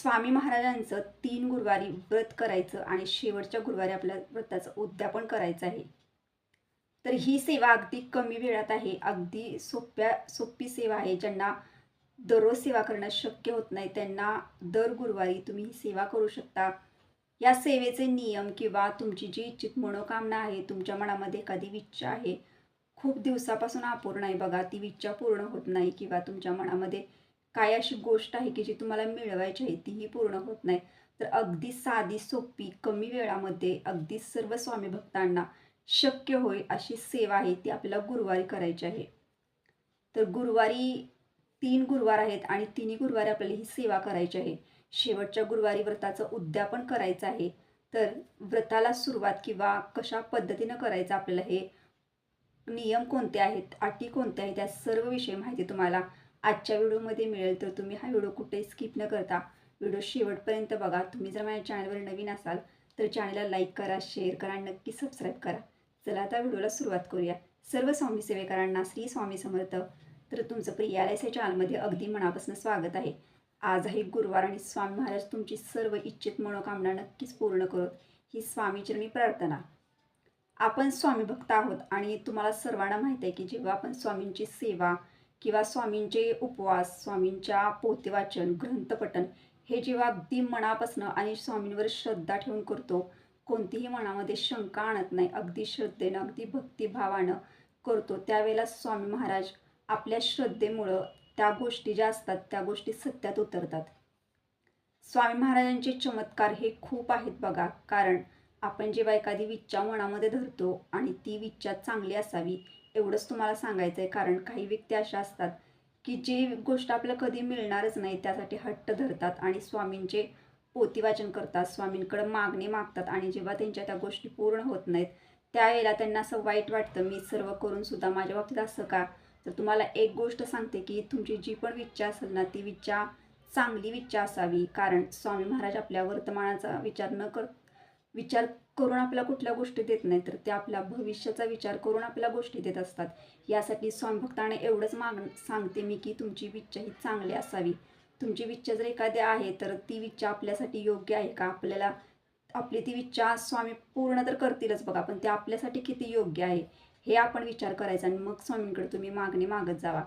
स्वामी महाराजांचं तीन गुरुवारी व्रत करायचं आणि शेवटच्या गुरुवारी आपल्या व्रताचं उद्यापन करायचं आहे. तर ही सेवा अगदी कमी वेळात आहे. अगदी सोप्या सोपी सेवा आहे. ज्यांना दररोज सेवा करणं शक्य होत नाही त्यांना दर गुरुवारी तुम्ही ही सेवा करू शकता. या सेवेचे नियम किंवा तुमची जी इच्छित मनोकामना आहे तुमच्या मनामध्ये एखादी इच्छा आहे खूप दिवसापासून अपूर्ण आहे. बघा ती इच्छा पूर्ण होत नाही किंवा तुमच्या मनामध्ये काय अशी गोष्ट आहे की जी तुम्हाला मिळवायची आहे तीही पूर्ण होत नाही. तर अगदी साधी सोपी कमी वेळामध्ये अगदी सर्व स्वामी भक्तांना शक्य होईल अशी सेवा आहे ती आपल्याला गुरुवारी करायची आहे. तर गुरुवारी तीन गुरुवार आहेत आणि तिन्ही गुरुवारी आपल्याला ही सेवा करायची आहे. शेवटच्या गुरुवारी व्रताचं उद्यापन करायचं आहे. तर व्रताला सुरुवात किंवा कशा पद्धतीनं करायचं आपल्याला हे नियम कोणते आहेत अटी कोणत्या आहेत त्या सर्व विषयी माहिती तुम्हाला आजच्या व्हिडिओमध्ये मिळेल तर तुम्ही हा व्हिडिओ कुठेही स्किप न करता व्हिडिओ शेवटपर्यंत बघा. तुम्ही जर माझ्या चॅनलवर नवीन असाल तर चॅनलला लाईक करा शेअर करा नक्की सबस्क्राईब करा. चला आता व्हिडिओला सुरुवात करूया. सर्व स्वामी सेवेकरांना श्री स्वामी समर्थ. तर तुमचं प्रियालयस चॅनलमध्ये अगदी मनापासून स्वागत आहे. आज आहे गुरुवार आणि स्वामी महाराज तुमची सर्व इच्छित मनोकामना नक्कीच पूर्ण करत. ही स्वामीचरणी प्रार्थना. आपण स्वामी भक्त आहोत आणि तुम्हाला सर्वांना माहीत आहे की जेव्हा आपण स्वामींची सेवा किंवा स्वामींचे उपवास स्वामींच्या पोतेवाचन ग्रंथपठन हे जेव्हा अगदी मनापासून आणि स्वामींवर श्रद्धा ठेवून करतो कोणतीही मनामध्ये शंका आणत नाही अगदी श्रद्धेनं अगदी भक्तिभावानं करतो त्यावेळेला स्वामी महाराज आपल्या श्रद्धेमुळं त्या गोष्टी ज्या असतात त्या गोष्टी सत्यात उतरतात. स्वामी महाराजांचे चमत्कार हे खूप आहेत बघा कारण आपण जेव्हा एखादी विच्छा मनामध्ये धरतो आणि ती विच्छा चांगली असावी एवढंच तुम्हाला सांगायचं आहे कारण काही व्यक्ती अशा असतात की जी गोष्ट आपल्याला कधी मिळणारच नाही त्यासाठी हट्ट धरतात आणि स्वामींचे पोतीवाचन करतात स्वामींकडे मागणी मागतात आणि जेव्हा त्यांच्या त्या गोष्टी पूर्ण होत नाहीत त्यावेळेला त्यांना असं वाईट वाटतं मी सर्व करून सुद्धा माझ्या बाबतीत असं का? तर तुम्हाला एक गोष्ट सांगते की तुमची जी पण विच्छा असेल ना ती विच्छा चांगली विच्छा असावी. कारण स्वामी महाराज आपल्या वर्तमानाचा विचार न कर विचार करून आपल्या कुठल्या गोष्टी देत नाही तर ते आपल्या भविष्याचा विचार करून आपल्या गोष्टी देत असतात. यासाठी स्वामीभक्ताने एवढंच माग सांगते मी की तुमची विच्छा ही चांगली असावी. तुमची विच्छा जर एखादी आहे तर ती विच्छा आपल्यासाठी योग्य आहे का? आपल्याला आपली ती विच्छा स्वामी पूर्ण तर करतीलच बघा पण ते आपल्यासाठी किती योग्य आहे हे आपण विचार करायचा आणि मग स्वामींकडे तुम्ही मागणी मागत जावा.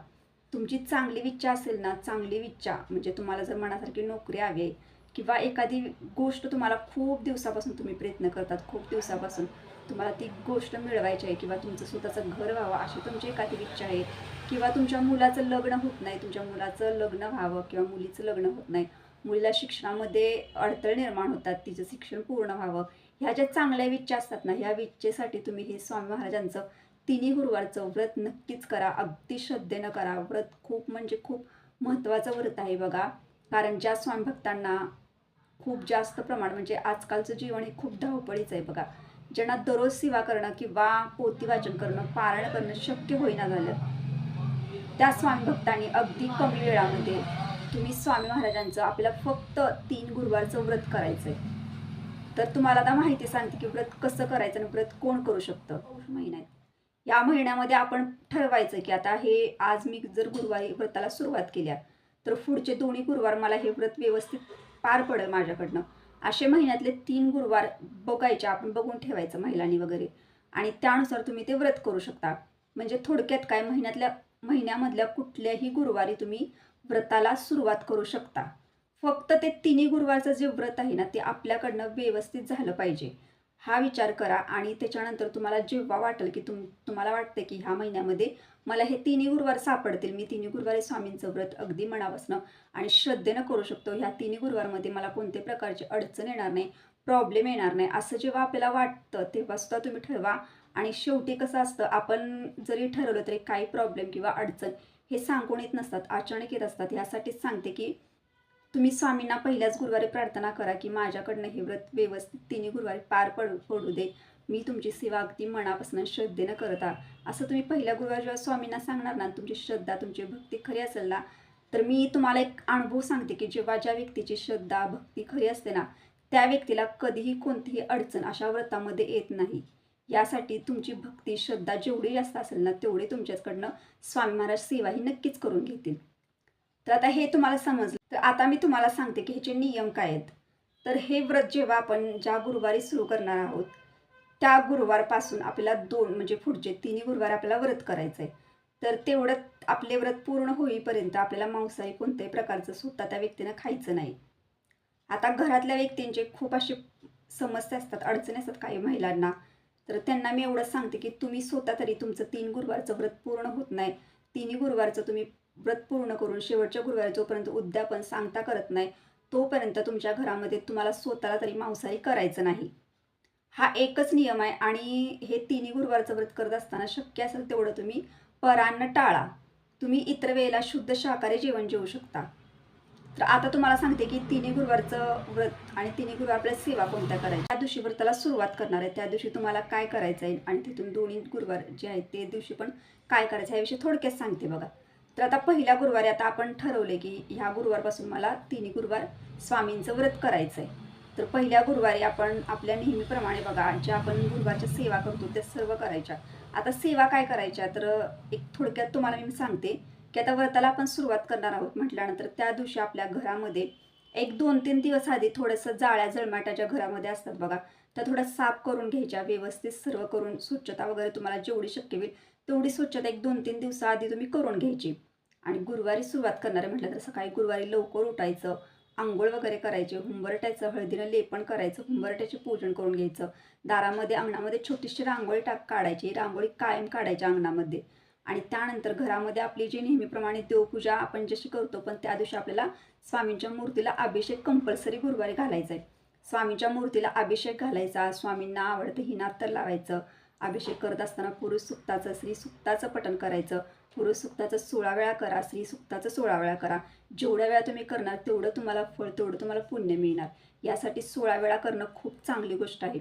तुमची चांगली विच्छा असेल ना चांगली विच्छा म्हणजे तुम्हाला जर मनासारखी नोकरी हवी आहे किंवा एखादी गोष्ट तुम्हाला खूप दिवसापासून तुम्ही प्रयत्न करतात खूप दिवसापासून तुम्हाला ती गोष्ट मिळवायची आहे किंवा तुमचं स्वतःचं घर व्हावं अशी तुमची एखादी इच्छा आहे किंवा तुमच्या मुलाचं लग्न होत नाही तुमच्या मुलाचं लग्न व्हावं किंवा मुलीचं लग्न होत नाही मुलीला शिक्षणामध्ये अडथळे निर्माण होतात तिचं शिक्षण पूर्ण व्हावं ह्या ज्या चांगल्या विच्छा असतात ना ह्या विच्छेसाठी तुम्ही हे स्वामी महाराजांचं तिन्ही गुरुवारचं व्रत नक्कीच करा अगदी श्रद्धेनं करा. व्रत खूप म्हणजे खूप महत्त्वाचं व्रत आहे बघा. कारण ज्या स्वामी भक्तांना खूप जास्त प्रमाण म्हणजे आजकालचं जीवन हे खूप धावपळीचं आहे बघा. ज्यांना दररोज सेवा करणं किंवा पोती वाचन करणं पारायण करणं शक्य होईना झालं त्या स्वामी भक्तांनी अगदी कमी वेळामध्ये तुम्ही स्वामी महाराजांचं आपल्याला फक्त तीन गुरुवारचं व्रत करायचं आहे तर तुम्हाला आता माहिती सांगते की व्रत कसं करायचं आणि व्रत कोण करू शकतं? पौष महिन्यात या महिन्यामध्ये आपण ठरवायचं की आता हे आज मी जर गुरुवारी व्रताला सुरुवात केल्या तर पुढचे दोन्ही गुरुवार मला हे व्रत व्यवस्थित पार पडेल माझ्याकडनं. असे महिन्यातले तीन गुरुवार बघायचे आपण बघून ठेवायचं महिलांनी वगैरे. आणि त्यानुसार तुम्ही ते व्रत करू शकता. म्हणजे थोडक्यात काय महिन्यातल्या महिन्यामधल्या कुठल्याही गुरुवारी तुम्ही व्रताला सुरुवात करू शकता. फक्त ते तिन्ही गुरुवारचं जे व्रत आहे ना ते आपल्याकडनं व्यवस्थित झालं पाहिजे. हा विचार करा आणि त्याच्यानंतर तुम्हाला जेव्हा वाटेल की तुम तुम्हाला वाटतं की ह्या महिन्यामध्ये मला हे तिन्ही गुरुवार सापडतील मी तिन्ही गुरुवारी स्वामींचं व्रत अगदी मनापासनं आणि श्रद्धेनं करू शकतो ह्या तिन्ही गुरुवारमध्ये मला कोणत्या प्रकारची अडचण येणार नाही प्रॉब्लेम येणार नाही असं जेव्हा आपल्याला वाटतं तेव्हा सुद्धा तुम्ही ठरवा. आणि शेवटी कसं असतं आपण जरी ठरवलं तरी काही प्रॉब्लेम किंवा अडचण हे सांगून येत नसतात अचानक येत असतात ह्यासाठीच सांगते की तुम्ही स्वामींना पहिल्याच गुरुवारी प्रार्थना करा की माझ्याकडनं हे व्रत व्यवस्थित तिन्ही गुरुवारी पार पडू पडू दे. मी तुमची सेवा अगदी मनापासून श्रद्धेनं करत असं तुम्ही पहिल्या गुरुवार जेव्हा स्वामींना सांगणार ना तुमची श्रद्धा तुमची भक्ती खरी असेल ना तर मी तुम्हाला एक अनुभव सांगते की जेव्हा ज्या व्यक्तीची श्रद्धा भक्ती खरी असते ना त्या व्यक्तीला कधीही कोणतीही अडचण अशा व्रतामध्ये येत नाही. यासाठी तुमची भक्ती श्रद्धा जेवढी जास्त असेल ना तेवढी तुमच्याकडनं स्वामी महाराज सेवा ही नक्कीच करून घेतील. तर आता हे तुम्हाला समजलं. तर आता मी तुम्हाला सांगते की ह्याचे नियम काय आहेत. तर हे व्रत जेव्हा आपण ज्या गुरुवारी सुरू करणार आहोत त्या गुरुवारपासून आपल्याला दोन म्हणजे पुढचे तिन्ही गुरुवार आपल्याला व्रत करायचं आहे तर तेवढं आपले व्रत पूर्ण होईपर्यंत आपल्याला मांसाहारी कोणत्याही प्रकारचं सुद्धा त्या व्यक्तीनं खायचं नाही. आता घरातल्या व्यक्तींचे खूप असे समस्या असतात अडचणी असतात काही महिलांना. तर त्यांना मी एवढंच सांगते की तुम्ही स्वतः तरी तुमचं तीन गुरुवारचं व्रत पूर्ण होत नाही. तिन्ही गुरुवारचं तुम्ही व्रत पूर्ण करून शेवटच्या गुरुवारी जोपर्यंत उद्यापन सांगता करत नाही तोपर्यंत तुमच्या घरामध्ये तुम्हाला स्वतःला तरी मांसाहारी करायचं नाही. हा एकच नियम आहे आणि हे तिन्ही गुरुवारचं व्रत करत असताना शक्य असेल तेवढं तुम्ही परान्न टाळा. तुम्ही इतर वेळेला शुद्ध शाकाहारी जेवण जेवू शकता. तर आता तुम्हाला सांगते की तिन्ही गुरुवारचं व्रत आणि तिन्ही गुरुवार आपल्या सेवा कोणत्या करायच्या? त्या दिवशी व्रताला सुरुवात करणार आहे त्या दिवशी तुम्हाला काय करायचं आहे आणि तिथून दोन्ही गुरुवार जे आहेत ते दिवशी पण काय करायचं आहे याविषयी थोडक्यात सांगते बघा. तर आता पहिल्या गुरुवारी आता आपण ठरवले की ह्या गुरुवारपासून मला तिन्ही गुरुवार स्वामींचं व्रत करायचं आहे तर पहिल्या गुरुवारी आपण आपल्या नेहमीप्रमाणे बघा ज्या आपण गुरुवारच्या सेवा करतो त्या सर्व करायच्या. आता सेवा काय करायच्या? तर एक थोडक्यात तुम्हाला मी सांगते की आता व्रताला आपण सुरुवात करणार आहोत म्हटल्यानंतर त्या दिवशी आपल्या घरामध्ये एक दोन तीन दिवस आधी थोडंसं जाळ्या जळमाटाच्या घरामध्ये असतात बघा. त्या थोड्या साफ करून घ्यायच्या व्यवस्थित सर्व करून स्वच्छता वगैरे तुम्हाला जेवढी शक्य होईल तेवढी स्वच्छता एक दोन तीन दिवसाआधी तुम्ही करून घ्यायची. आणि गुरुवारी सुरुवात करणारे म्हटलं तर सकाळी गुरुवारी लवकर उठायचं आंघोळ वगैरे करायचे हुंबरट्याचं हळदीनं लेपन करायचं हुंबरट्याचे पूजन करून घ्यायचं. दारामध्ये अंगणामध्ये छोटीशी रांगोळी टाक काढायची. रांगोळी कायम काढायची अंगणामध्ये. आणि त्यानंतर घरामध्ये आपली जी नेहमीप्रमाणे देवपूजा आपण जशी करतो पण त्या दिवशी आपल्याला स्वामींच्या मूर्तीला अभिषेक कंपल्सरी गुरुवारी घालायचा आहे. स्वामींच्या मूर्तीला अभिषेक घालायचा. स्वामींना आवडतं हिनात तर लावायचं. अभिषेक करत असताना पुरुष सुक्ताचं स्त्री सुक्ताचं पठण करायचं. पुरुष सुक्ताचं सोळा वेळा करा स्त्री सुक्ताचं सोळा वेळा करा. जेवढ्या वेळा तुम्ही करणार तेवढं तुम्हाला फळ तेवढं तुम्हाला पुण्य मिळणार. यासाठी सोळा वेळा करणं खूप चांगली गोष्ट आहे.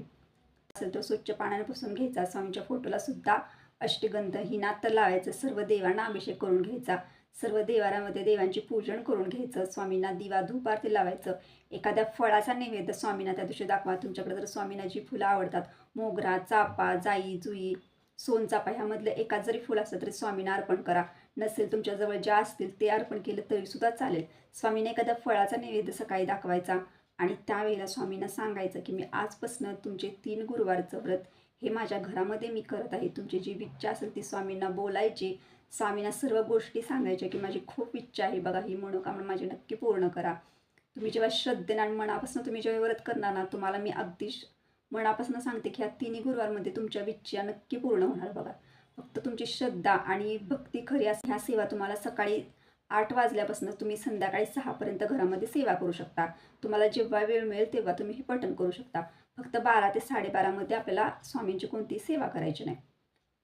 असेल तर स्वच्छ पाण्याने पुसून घ्यायचा. स्वामीच्या फोटोला सुद्धा अष्टगंध हिनात तर लावायचं. सर्व देवांना अभिषेक करून घ्यायचा. सर्व देवारामध्ये देवांची पूजन करून घ्यायचं स्वामींना दिवा धूप आरती लावायचं. एखाद्या फळाचा नैवेद्य स्वामींना त्या दिवशी दाखवा. तुमच्याकडे जर स्वामींना जी फुलं आवडतात मोगरा चापा जाई जुई सोनचापा ह्यामधलं एकाच जरी फुल असलं तरी स्वामींना अर्पण करा. नसेल तुमच्याजवळ ज्या असतील ते अर्पण केलं तरीसुद्धा चालेल. स्वामीने एखाद्या फळाचा नैवेद्य सकाळी दाखवायचा आणि त्यावेळेला स्वामींना सांगायचं की मी आजपासून तुमचे तीन गुरुवारचं व्रत हे माझ्या घरामध्ये मी करत आहे. तुमची जी इच्छा असेल ती स्वामींना बोलायची स्वामींना सर्व गोष्टी सांगायच्या की माझी खूप इच्छा आहे बघा ही मनोकामना माझी नक्की पूर्ण करा. तुम्ही जेव्हा श्रद्धेने आणि मनापासून तुम्ही जेव्हा व्रत करणार ना तुम्हाला मी अगदी मनापासून सांगते की ह्या तिन्ही गुरुवारमध्ये तुमच्या विच्छा नक्की पूर्ण होणार बघा. फक्त तुमची श्रद्धा आणि भक्ती खरी असं ह्या सेवा तुम्हाला सकाळी आठ वाजल्यापासून तुम्ही संध्याकाळी सहापर्यंत घरामध्ये सेवा करू शकता. तुम्हाला जेव्हा वेळ मिळेल तेव्हा तुम्ही हे पठण करू शकता. फक्त बारा ते साडेबारामध्ये आपल्याला स्वामींची कोणतीही सेवा करायची नाही.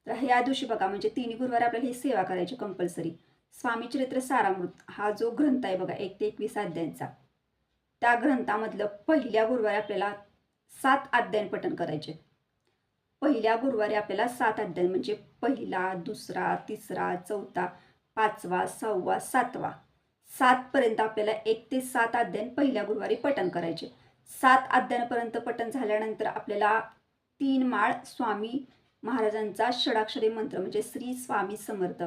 तर ह्या दिवशी बघा म्हणजे तिन्ही गुरुवार आपल्याला ही सेवा करायची कंपल्सरी स्वामी चरित्र सारामृत हा जो ग्रंथ आहे बघा एक ते एकवीस अध्यायांचा. त्या ग्रंथामधलं पहिल्या गुरुवारी आपल्याला सात अध्यायन पठण करायचे. पहिल्या गुरुवारी आपल्याला सात अध्याय म्हणजे पहिला दुसरा तिसरा चौथा पाचवा सहावा सातवा. सातपर्यंत आपल्याला एक ते सात अध्ययन पहिल्या गुरुवारी पठण करायचे. सात अध्यायापर्यंत पठण झाल्यानंतर आपल्याला तीन माळ स्वामी महाराजांचा षडाक्षरी मंत्र म्हणजे श्री स्वामी समर्थ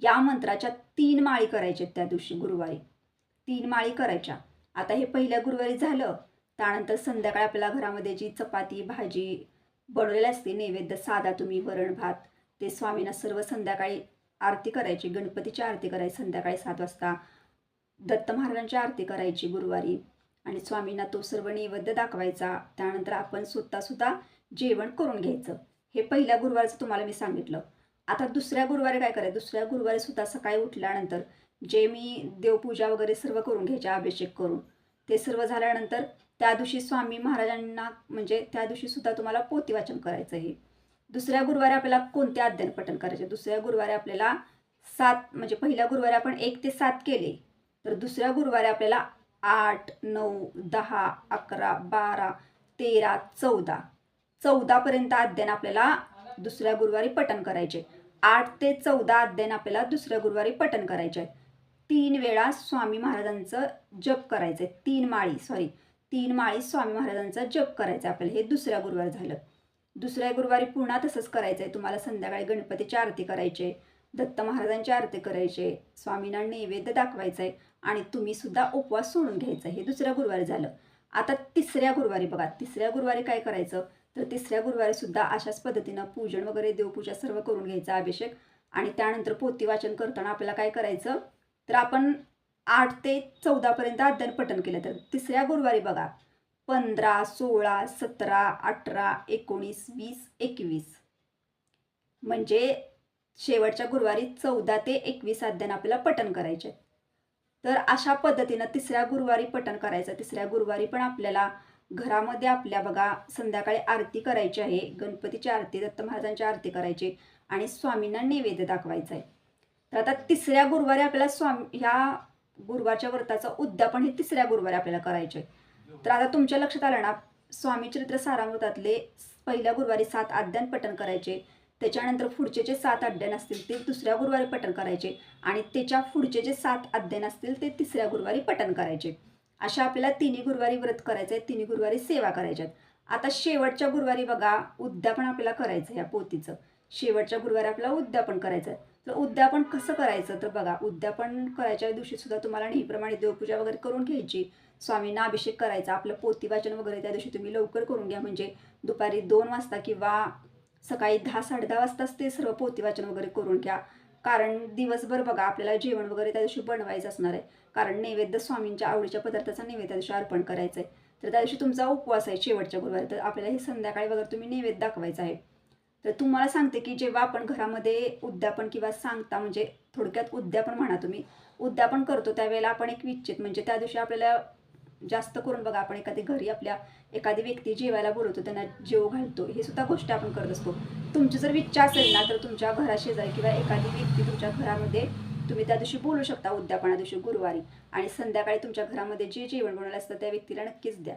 या मंत्राच्या तीन माळी करायच्या त्या दिवशी गुरुवारी. तीन माळी करायच्या. आता हे पहिल्या गुरुवारी झालं. त्यानंतर संध्याकाळी आपल्याला घरामध्ये जी चपाती भाजी बनवलेली असते नैवेद्य साधा तुम्ही वरण भात ते स्वामींना सर्व संध्याकाळी आरती करायची. गणपतीची आरती करायची संध्याकाळी सात वाजता दत्त महाराजांची आरती करायची गुरुवारी. आणि स्वामींना तो सर्व नैवेद्य दाखवायचा. त्यानंतर आपण स्वतःसुद्धा जेवण करून घ्यायचं. हे पहिल्या गुरुवारचं तुम्हाला मी सांगितलं. आता दुसऱ्या गुरुवारी काय करायचं? दुसऱ्या गुरुवारी सुद्धा सकाळी उठल्यानंतर जे मी देवपूजा वगैरे सर्व करून घ्यायचे अभिषेक करून ते सर्व झाल्यानंतर त्या दिवशी स्वामी महाराजांना म्हणजे त्या दिवशी सुद्धा तुम्हाला पोती वाचन करायचं आहे. दुसऱ्या गुरुवारी आपल्याला कोणते अध्ययन पठण करायचे? दुसऱ्या गुरुवारी आपल्याला सात म्हणजे पहिल्या गुरुवारी आपण एक ते सात केले तर दुसऱ्या गुरुवारी आपल्याला आठ नऊ दहा अकरा बारा तेरा चौदा चौदापर्यंत अध्ययन आपल्याला दुसऱ्या गुरुवारी पठण करायचे. आठ ते चौदा अध्ययन आपल्याला दुसऱ्या गुरुवारी पठण करायचे. आहे तीन वेळा स्वामी महाराजांचं जप करायचं. आहे तीन माळी सॉरी तीन माळी स्वामी महाराजांचा जप करायचा आपल्याला. हे दुसऱ्या गुरुवार झालं. दुसऱ्या गुरुवारी पुन्हा तसंच करायचं आहे तुम्हाला संध्याकाळी गणपतीची आरती करायची दत्त महाराजांची आरती करायचे स्वामींना नैवेद्य दाखवायचं आहे आणि तुम्ही सुद्धा उपवास सोडून घ्यायचा. हे दुसऱ्या गुरुवारी झालं. आता तिसऱ्या गुरुवारी बघा. तिसऱ्या गुरुवारी काय करायचं? तर तिसऱ्या गुरुवारी सुद्धा अशाच पद्धतीनं पूजन वगैरे देवपूजा सर्व करून घ्यायचा अभिषेक. आणि त्यानंतर पोती वाचन करताना आपल्याला काय करायचं? तर आपण आठ ते चौदापर्यंत अध्ययन पठण केलं. तर तिसऱ्या गुरुवारी बघा पंधरा सोळा सतरा अठरा एकोणीस वीस एकवीस. म्हणजे शेवटच्या गुरुवारी चौदा ते एकवीस अध्ययन आपल्याला पठण करायचे तर अशा पद्धतीनं तिसऱ्या गुरुवारी पठण करायचं. तिसऱ्या गुरुवारी पण आपल्याला घरामध्ये आपल्या बघा संध्याकाळी आरती करायची आहे गणपतीची आरती दत्त महाराजांची आरती करायची आणि स्वामींना नैवेद्य दाखवायचा आहे. तर आता तिसऱ्या गुरुवारी आपल्याला स्वामी ह्या गुरुवारच्या व्रताचं उद्यापन हे तिसऱ्या गुरुवारी आपल्याला करायचे तर आता तुमच्या लक्षात आलं ना स्वामी चरित्र सारामृतातले पहिल्या गुरुवारी सात अध्ययन पठण करायचे त्याच्यानंतर पुढचे जे सात अध्ययन असतील ते दुसऱ्या गुरुवारी पठण करायचे आणि त्याच्या पुढचे जे सात अध्ययन असतील ते तिसऱ्या गुरुवारी पठण करायचे. अशा आपल्याला तिन्ही गुरुवारी व्रत करायचं आहे तिन्ही गुरुवारी सेवा करायच्यात. आता शेवटच्या गुरुवारी बघा उद्यापन आपल्याला करायचं आहे या पोतीचं शेवटच्या गुरुवारी आपल्याला उद्यापन करायचं आहे तर उद्यापन कसं करायचं तर बघा उद्यापन करायच्या दिवशी सुद्धा तुम्हाला नेहमीप्रमाणे देवपूजा वगैरे करून घ्यायची. स्वामींना अभिषेक करायचा आपलं पोतीवाचन वगैरे त्या दिवशी तुम्ही लवकर करून घ्या. म्हणजे दुपारी दोन वाजता किंवा सकाळी दहा साडे दहा वाजताच ते सर्व पोतीवाचन वगैरे करून घ्या. कारण दिवसभर बघा आपल्याला जेवण वगैरे त्या दिवशी बनवायचं असणार आहे. कारण नैवेद्य स्वामींच्या आवडीच्या पदार्थाचा नैवेद्य दिवशी अर्पण करायचं आहे तर त्या दिवशी तुमचा उपवास आहे शेवटच्या गुरुवारी. तर आपल्याला हे संध्याकाळी वगैरे तुम्ही नैवेद्य दाखवायचा आहे. तर तुम्हाला सांगते की जेव्हा आपण घरामध्ये उद्यापन किंवा सांगता म्हणजे थोडक्यात उद्यापन म्हणा तुम्ही उद्यापन करतो त्यावेळेला आपण एक विच्छेद म्हणजे त्या दिवशी आपल्याला जास्त करून बघा आपण एखादी घरी आपल्या एखादी व्यक्ती जेवायला बोलवतो त्यांना जेव घालतो हे सुद्धा गोष्ट आपण करत असतो. तुमची जर इच्छा असेल ना तर तुमच्या घराशेजारी किंवा एखादी व्यक्ती तुमच्या घरामध्ये तुम्ही त्या दिवशी बोलू शकता उद्यापना दिवशी गुरुवारी. आणि संध्याकाळी तुमच्या घरामध्ये जे जेवण बनवलं असतं त्या व्यक्तीला नक्कीच द्या.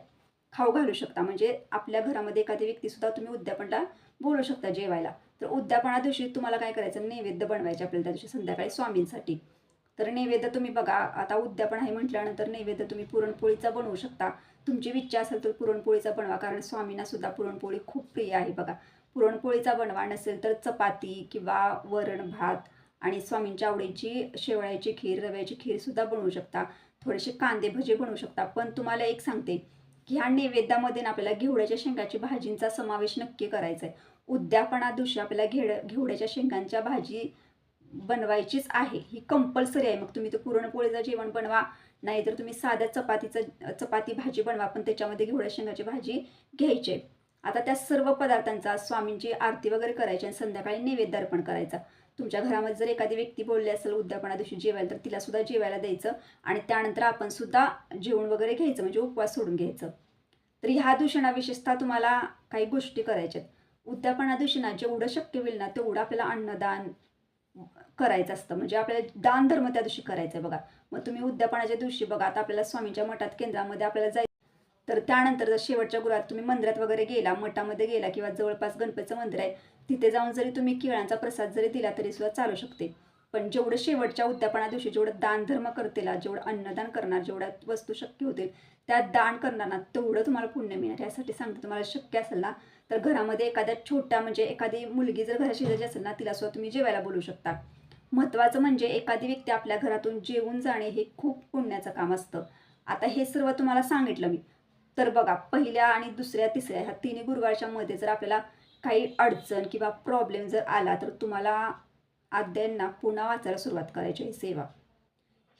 खाऊ घालू शकता. म्हणजे आपल्या घरामध्ये एखादी व्यक्तीसुद्धा तुम्ही उद्यापनला बोलू शकता जेवायला. तर उद्यापना दिवशी तुम्हाला काय करायचं? नैवेद्य बनवायचे आपल्याला त्या दिवशी संध्याकाळी स्वामींसाठी. तर नैवेद्य तुम्ही बघा आता उद्यापन आहे म्हटल्यानंतर नैवेद्य तुम्ही पुरणपोळीचा बनवू शकता. तुमची इच्छा असेल तर पुरणपोळीचा बनवा कारण स्वामींना सुद्धा पुरणपोळी खूप प्रिय आहे बघा. पुरणपोळीचा बनवा नसेल तर चपाती किंवा वरण भात आणि स्वामींच्या आवडीची शेवळ्याची खीर रव्याची खीरसुद्धा बनवू शकता. थोडेसे कांदे भजे बनवू शकता. पण तुम्हाला एक सांगते की ह्या नैवेद्यामध्ये ना आपल्याला घेवड्याच्या शेंगाची भाजींचा समावेश नक्की करायचा आहे उद्यापना दिवशी आपल्याला घेड घेवड्याच्या शेंगांच्या भाजी बनवायचीच आहे. ही कंपल्सरी आहे. मग तुम्ही ते पुरणपोळीचं जेवण बनवा नाहीतर तुम्ही साध्या चपातीचं चपाती भाजी बनवा पण त्याच्यामध्ये घेवड्या शेंगाची भाजी घ्यायची आहे. आता त्या सर्व पदार्थांचा स्वामींची आरती वगैरे करायची आणि संध्याकाळी नैवेद्य अर्पण करायचा. तुमच्या घरामध्ये जर एखादी व्यक्ती बोलली असेल उद्यापना दिवशी जेवायला तर तिला सुद्धा जेवायला द्यायचं आणि त्यानंतर आपण सुद्धा जेवण वगैरे घ्यायचं म्हणजे उपवास सोडून घ्यायचं. तर ह्या दिवशी ना विशेषतः तुम्हाला काही गोष्टी करायच्यात उद्यापना दिवशी ना जेवढं शक्य होईल ना तेवढं आपल्याला अन्नदान करायचं असतं. म्हणजे आपल्याला दान धर्म त्या दिवशी करायचं आहे बघा. मग तुम्ही उद्यापनाच्या दिवशी बघा आता आपल्याला स्वामींच्या मठात केंद्रामध्ये आपल्याला जायचं तर त्यानंतर जर शेवटच्या गुरुवार तुम्ही मंदिरात वगैरे गेला मठामध्ये गेला किंवा जवळपास गणपतीचं मंदिर आहे तिथे जाऊन जरी तुम्ही केळांचा प्रसाद जरी दिला तरी सुद्धा चालू शकते. पण जेवढं शेवटच्या उद्यापना दिवशी जेवढं दान धर्म करतेला जेवढं अन्नदान करणार जेवढ्या वस्तू शक्य होतील त्या दान करणार ना तेवढं तुम्हाला पुण्य मिळणार. यासाठी सांगते तुम्हाला शक्य असेल ना तर घरामध्ये एखाद्या छोट्या म्हणजे एखादी मुलगी जर घरा शेजारी असेल ना तिला सुद्धा तुम्ही जेवायला बोलू शकता. महत्त्वाचं म्हणजे एखादी व्यक्ती आपल्या घरातून जेवून जाणे हे खूप पुण्याचं काम असतं. आता हे सर्व तुम्हाला सांगितलं मी. तर बघा पहिल्या आणि दुसऱ्या तिसऱ्या ह्या तिन्ही गुरुवारच्या मध्ये जर आपल्याला काही अडचण किंवा प्रॉब्लेम जर आला तर तुम्हाला अध्ययनना पुन्हा वाचायला सुरुवात करायची आहे सेवा.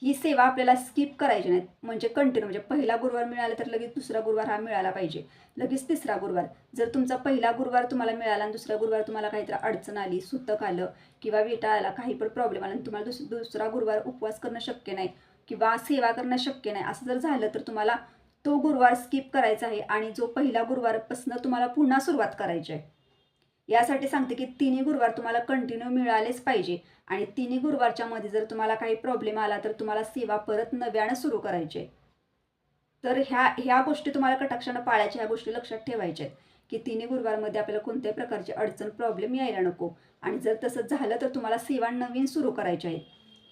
ही सेवा आपल्याला स्किप करायची नाही म्हणजे कंटिन्यू म्हणजे पहिला गुरुवार मिळाला तर लगेच दुसरा गुरुवार हा मिळाला पाहिजे. लगेच तिसरा गुरुवार. जर तुमचा पहिला गुरुवार तुम्हाला मिळाला आणि दुसरा गुरुवार तुम्हाला काहीतरी अडचण आली सुतक आलं किंवा विटा आला काही पण प्रॉब्लेम आला आणि तुम्हाला दुस दुसरा गुरुवार उपवास करणं शक्य नाही किंवा सेवा करणं शक्य नाही असं जर झालं तर तुम्हाला तो गुरुवार स्किप करायचा आहे आणि जो पहिला गुरुवारपासून तुम्हाला पुन्हा सुरुवात करायची आहे. यासाठी सांगते की तिन्ही गुरुवार तुम्हाला कंटिन्यू मिळालेच पाहिजे. आणि तिन्ही गुरुवारच्या मध्ये जर तुम्हाला काही प्रॉब्लेम आला तर तुम्हाला सेवा परत नव्यानं सुरू करायची आहे तर ह्या ह्या गोष्टी तुम्हाला कटाक्षानं पाळायच्या ह्या गोष्टी लक्षात ठेवायच्या आहेत. की तिन्ही गुरुवारमध्ये आपल्याला कोणत्याही प्रकारची अडचण प्रॉब्लेम यायला नको. आणि जर तसं झालं तर तुम्हाला सेवा नवीन सुरू करायची आहे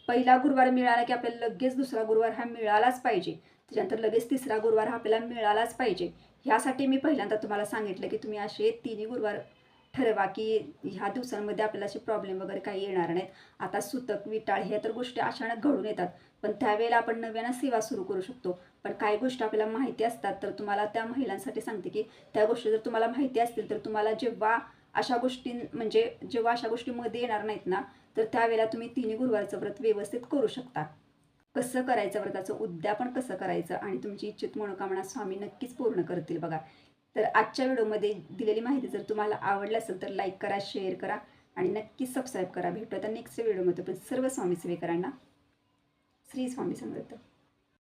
पहिला गुरुवार मिळाला की आपल्याला लगेच दुसरा गुरुवार हा मिळालाच पाहिजे. त्याच्यानंतर लगेच तिसरा गुरुवार हा आपल्याला मिळालाच पाहिजे. ह्यासाठी मी पहिल्यांदा तुम्हाला सांगितलं की तुम्ही असे तिन्ही गुरुवार ठरवा की ह्या दिवसांमध्ये आपल्याला असे प्रॉब्लेम वगैरे काही येणार नाहीत. आता सुतक विटाळ ह्या तर गोष्टी अचानक घडून येतात. पण त्यावेळेला आपण नव्यानं सेवा सुरू करू शकतो. पण काही गोष्टी आपल्याला माहिती असतात तर तुम्हाला त्या महिलांसाठी सांगते की त्या गोष्टी जर तुम्हाला माहिती असतील तर तुम्हाला जेव्हा अशा गोष्टी म्हणजे जेव्हा अशा गोष्टी मध्ये येणार नाहीत ना तर त्यावेळेला तुम्ही तिन्ही गुरुवारचं व्रत व्यवस्थित करू शकता. कसं करायचं व्रताचं? उद्यापन कसं करायचं? आणि तुमची इच्छित मनोकामना स्वामी नक्कीच पूर्ण करतील बघा. तर आजच्या व्हिडिओमध्ये दिलेली माहिती जर तुम्हाला आवडली असेल तर लाईक करा शेअर करा आणि नक्की सबस्क्राईब करा. भेटू आता नेक्स्ट व्हिडिओमध्ये पण सर्व स्वामी सेवेकरांना श्री स्वामी समर्थ.